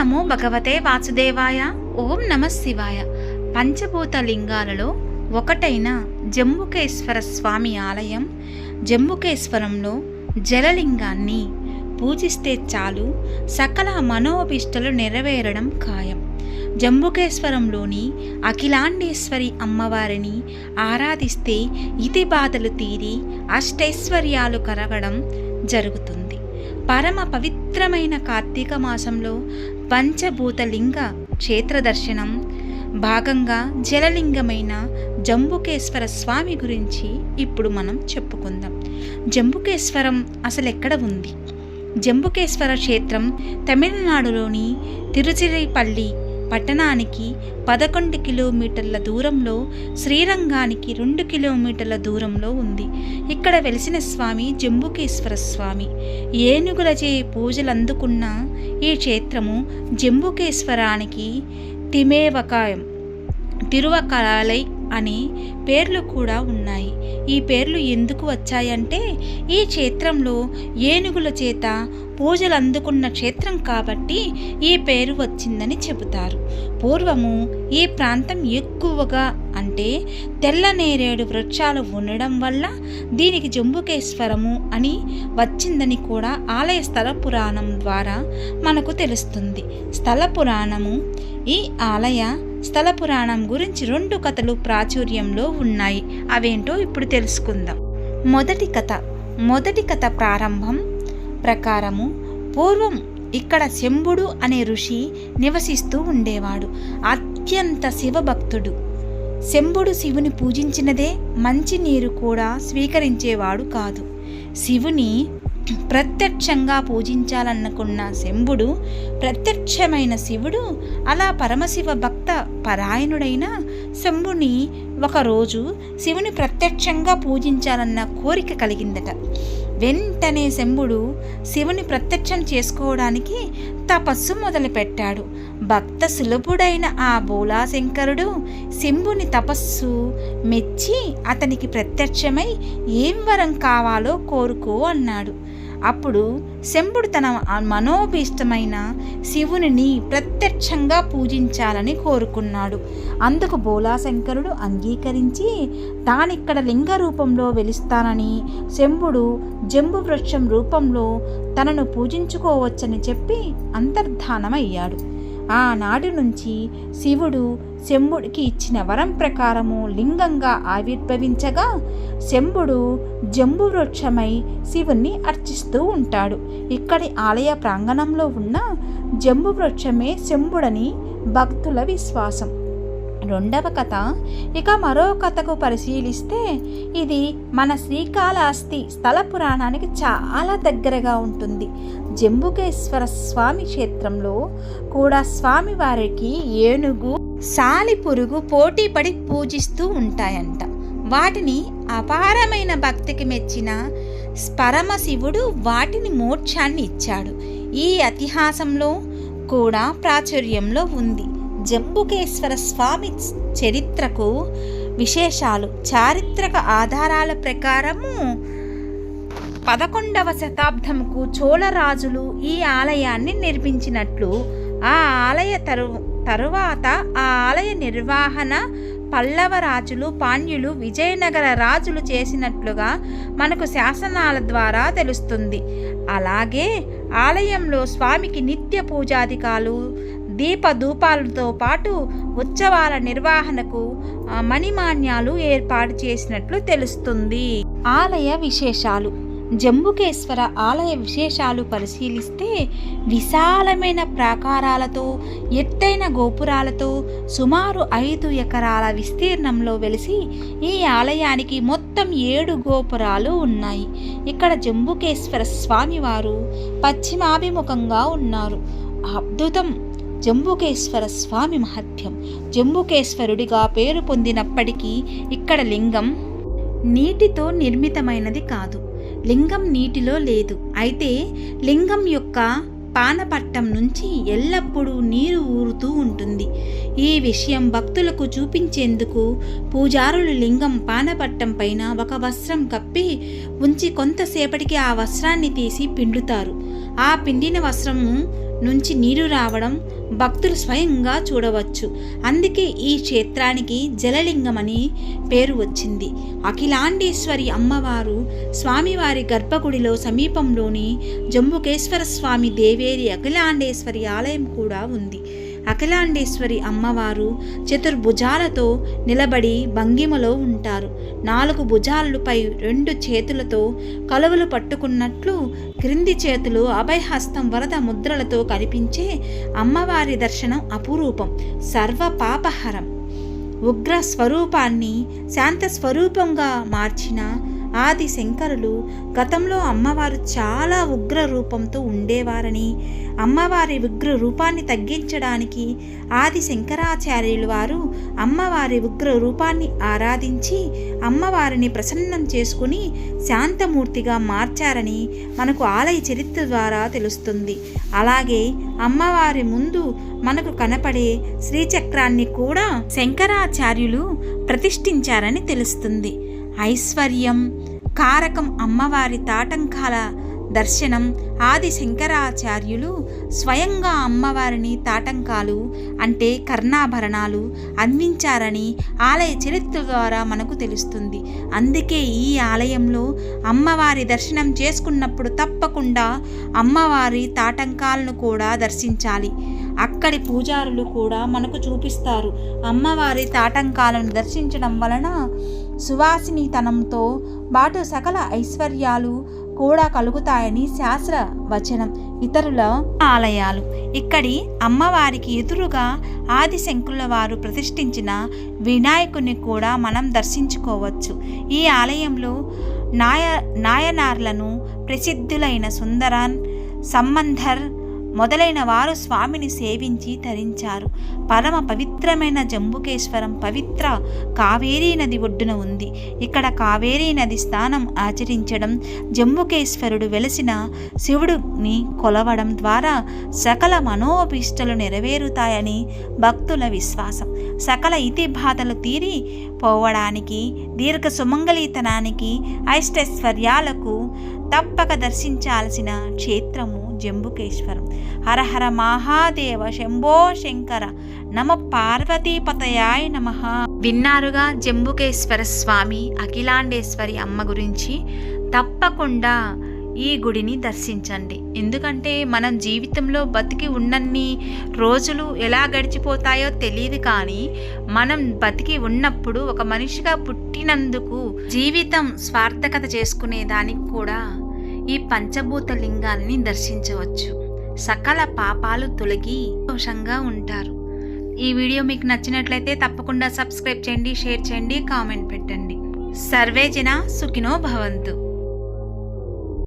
నమో భగవతే వాసుదేవాయ. ఓం నమ శివాయ. పంచభూత లింగాలలో ఒకటైన జంబుకేశ్వర స్వామి ఆలయం. జంబుకేశ్వరంలో జలలింగాన్ని పూజిస్తే చాలు. సకల మనోభిష్టలు నెరవేరడం ఖాయం. జంబుకేశ్వరంలోని అఖిలాండేశ్వరి అమ్మవారిని ఆరాధిస్తే ఇతి బాధలు తీరి అష్టైశ్వర్యాలు కరగడం జరుగుతుంది. పరమ పవిత్రమైన కార్తీక మాసంలో పంచభూతలింగ క్షేత్ర దర్శనం భాగంగా జలలింగమైన జంబుకేశ్వర స్వామి గురించి ఇప్పుడు మనం చెప్పుకుందాం. జంబుకేశ్వరం అసలు ఎక్కడ ఉంది? జంబుకేశ్వర క్షేత్రం తమిళనాడులోని తిరుచిరైపల్లి పట్టణానికి పదకొండు కిలోమీటర్ల దూరంలో శ్రీరంగానికి రెండు కిలోమీటర్ల దూరంలో ఉంది. ఇక్కడ వెలిసిన స్వామి జంబుకేశ్వర స్వామి. ఏనుగులచే పూజలు అందుకున్న ఈ క్షేత్రము జంబుకేశ్వరానికి తిమేవకాయం తిరువకాలై అనే పేర్లు కూడా ఉన్నాయి. ఈ పేర్లు ఎందుకు వచ్చాయంటే ఈ క్షేత్రంలో ఏనుగుల చేత పూజలు అందుకున్న క్షేత్రం కాబట్టి ఈ పేరు వచ్చిందని చెబుతారు. పూర్వము ఈ ప్రాంతం ఎక్కువగా అంటే తెల్ల నేరేడు వృక్షాలు ఉండడం వల్ల దీనికి జంబుకేశ్వరము అని వచ్చిందని కూడా ఆలయ స్థల పురాణం ద్వారా మనకు తెలుస్తుంది. స్థల పురాణము ఈ ఆలయ స్థల పురాణం గురించి రెండు కథలు ప్రాచుర్యంలో ఉన్నాయి. అవేంటో ఇప్పుడు తెలుసుకుందాం. మొదటి కథ. మొదటి కథ ప్రారంభం ప్రకారము పూర్వం ఇక్కడ శంభుడు అనే ఋషి నివసిస్తూ ఉండేవాడు. అత్యంత శివభక్తుడు. శంభుడు శివుని పూజించినదే మంచి నీరు కూడా స్వీకరించేవాడు కాదు. శివుని ప్రత్యక్షంగా పూజించాలనుకున్న శంభుడు ప్రత్యక్షమైన శివుడు అలా పరమశివ భక్త పరాయణుడైన శంభుని ఒకరోజు శివుని ప్రత్యక్షంగా పూజించాలన్న కోరిక కలిగిందట. వెంటనే శంభుడు శివుని ప్రత్యక్షం చేసుకోవడానికి తపస్సు మొదలుపెట్టాడు. భక్త సులభుడైన ఆ బోలాశంకరుడు శంభుని తపస్సు మెచ్చి అతనికి ప్రత్యక్షమై ఏం వరం కావాలో కోరుకో అన్నాడు. అప్పుడు శంభుడు తన మనోభీష్టమైన శివునిని ప్రత్యక్షంగా పూజించాలని కోరుకున్నాడు. అందుకు బోలాశంకరుడు అంగీకరించి తానిక్కడ లింగ రూపంలో వెలుస్తానని శంభుడు జంబు వృక్షం రూపంలో తనను పూజించుకోవచ్చని చెప్పి అంతర్ధానమయ్యాడు. ఆనాటి నుంచి శివుడు శంభుడికి ఇచ్చిన వరం ప్రకారము లింగంగా ఆవిర్భవించగా శంభుడు జంబు వృక్షమై శివుణ్ణి అర్చిస్తూ ఉంటాడు. ఇక్కడి ఆలయ ప్రాంగణంలో ఉన్న జంబు వృక్షమే శంభుడని భక్తుల విశ్వాసం. రెండవ కథ. ఇక మరో కథకు పరిశీలిస్తే ఇది మన శ్రీకాళహస్తి స్థల పురాణానికి చాలా దగ్గరగా ఉంటుంది. జంబుకేశ్వర స్వామి క్షేత్రంలో కూడా స్వామివారికి ఏనుగు సాలిపురుగు పోటీపడి పూజిస్తూ ఉంటాయంట. వాటిని అపారమైన భక్తికి మెచ్చిన పరమశివుడు వాటిని మోక్షాన్ని ఇచ్చాడు. ఈ ఇతిహాసంలో కూడా ప్రాచుర్యంలో ఉంది. జంబుకేశ్వర స్వామి చరిత్రకు విశేషాలు. చారిత్రక ఆధారాల ప్రకారము పదకొండవ శతాబ్దంకు చోళరాజులు ఈ ఆలయాన్ని నిర్మించినట్లు ఆ ఆలయ తరు తరువాత ఆ ఆలయ నిర్వహణ పల్లవ రాజులు పాండ్యులు విజయనగర రాజులు చేసినట్లుగా మనకు శాసనాల ద్వారా తెలుస్తుంది. అలాగే ఆలయంలో స్వామికి నిత్య పూజాధికాలు దీప ధూపాలతో పాటు ఉత్సవాల నిర్వహణకు మణిమాన్యాలు ఏర్పాటు చేసినట్లు తెలుస్తుంది. ఆలయ విశేషాలు. జంబుకేశ్వర ఆలయ విశేషాలు పరిశీలిస్తే విశాలమైన ప్రాకారాలతో ఎత్తైన గోపురాలతో సుమారు ఐదు ఎకరాల విస్తీర్ణంలో వెలిసి ఈ ఆలయానికి మొత్తం ఏడు గోపురాలు ఉన్నాయి. ఇక్కడ జంబుకేశ్వర స్వామివారు పశ్చిమాభిముఖంగా ఉన్నారు. అద్భుతం! జంబుకేశ్వర స్వామి మహత్యం. జంబుకేశ్వరుడిగా పేరు పొందినప్పటికీ ఇక్కడ లింగం నీటితో నిర్మితమైనది కాదు. లింగం నీటిలో లేదు. అయితే లింగం యొక్క పానపట్టం నుంచి ఎల్లప్పుడూ నీరు ఊరుతూ ఉంటుంది. ఈ విషయం భక్తులకు చూపించేందుకు పూజారులు లింగం పానపట్టం పైన ఒక వస్త్రం కప్పి ఉంచి కొంతసేపటికి ఆ వస్త్రాన్ని తీసి పిండుతారు. ఆ పిండిన వస్త్రము నుంచి నీరు రావడం భక్తులు స్వయంగా చూడవచ్చు. అందుకే ఈ క్షేత్రానికి జలలింగమని పేరు వచ్చింది. అఖిలాండేశ్వరి అమ్మవారు స్వామివారి గర్భగుడిలో సమీపంలోని జంబుకేశ్వర స్వామి దేవేరి అఖిలాండేశ్వరి ఆలయం కూడా ఉంది. అఖిలాండేశ్వరి అమ్మవారు చతుర్భుజాలతో నిలబడి భంగిమలో ఉంటారు. నాలుగు భుజాలపై రెండు చేతులతో కలువలు పట్టుకున్నట్లు క్రింది చేతులు అభయహస్తం వరద ముద్రలతో కనిపించే అమ్మవారి దర్శనం అపురూపం సర్వ పాపహరం. ఉగ్ర స్వరూపాన్ని శాంత స్వరూపంగా మార్చిన ఆది శంకరులు గతంలో అమ్మవారు చాలా ఉగ్ర రూపంతో ఉండేవారని అమ్మవారి ఉగ్ర రూపాన్ని తగ్గించడానికి ఆది శంకరాచార్యులు వారు అమ్మవారి ఉగ్ర రూపాన్ని ఆరాధించి అమ్మవారిని ప్రసన్నం చేసుకుని శాంతమూర్తిగా మార్చారని మనకు ఆలయ చరిత్ర ద్వారా తెలుస్తుంది. అలాగే అమ్మవారి ముందు మనకు కనపడే శ్రీచక్రాన్ని కూడా శంకరాచార్యులు ప్రతిష్ఠించారని తెలుస్తుంది. ఐశ్వర్యం కారకం అమ్మవారి తాటంకాల దర్శనం ఆది శంకరాచార్యులు స్వయంగా అమ్మవారిని తాటంకాలు అంటే కర్ణాభరణాలు అందించారని ఆలయ చరిత్ర ద్వారా మనకు తెలుస్తుంది. అందుకే ఈ ఆలయంలో అమ్మవారి దర్శనం చేసుకున్నప్పుడు తప్పకుండా అమ్మవారి తాటంకాలను కూడా దర్శించాలి. అక్కడి పూజారులు కూడా మనకు చూపిస్తారు. అమ్మవారి తాటంకాలను దర్శించడం వలన సువాసినితనంతో బాటు సకల ఐశ్వర్యాలు కూడా కలుగుతాయని శాస్త్ర వచనం. ఇతరుల ఆలయాలు. ఇక్కడి అమ్మవారికి ఎదురుగా ఆదిశంకుల వారు ప్రతిష్ఠించిన వినాయకుని కూడా మనం దర్శించుకోవచ్చు. ఈ ఆలయంలో నాయ నాయనార్లను ప్రసిద్ధులైన సుందరన్ సంబంధర్ మొదలైన వారు స్వామిని సేవించి తరించారు. పరమ పవిత్రమైన జంబుకేశ్వరం పవిత్ర కావేరీ నది ఒడ్డున ఉంది. ఇక్కడ కావేరీ నది స్థానం ఆచరించడం జంబుకేశ్వరుడు వెలసిన శివుడిని కొలవడం ద్వారా సకల మనోభీష్టలు నెరవేరుతాయని భక్తుల విశ్వాసం. సకల ఇతి బాధలు తీరి పోవడానికి దీర్ఘ సుమంగళీతనానికి ఐష్టైశ్వర్యాలకు తప్పక దర్శించాల్సిన క్షేత్రము జంబుకేశ్వరం. హరహర మహాదేవ శంభో శంకర. నమ పార్వతీపతయాయ నమ. విన్నారుగా జంబుకేశ్వర స్వామి అఖిలాండేశ్వరి అమ్మ గురించి? తప్పకుండా ఈ గుడిని దర్శించండి. ఎందుకంటే మనం జీవితంలో బతికి ఉన్నన్ని రోజులు ఎలా గడిచిపోతాయో తెలియదు కానీ మనం బతికి ఉన్నప్పుడు ఒక మనిషిగా పుట్టినందుకు జీవితం స్వార్థకత చేసుకునే దానికి కూడా ఈ పంచభూత లింగాన్ని దర్శించవచ్చు. సకల పాపాలు తొలగి సంతోషంగా ఉంటారు. ఈ వీడియో మీకు నచ్చినట్లయితే తప్పకుండా సబ్స్క్రైబ్ చేయండి షేర్ చేయండి కామెంట్ పెట్టండి. సర్వే జన సుఖినో భవంతు.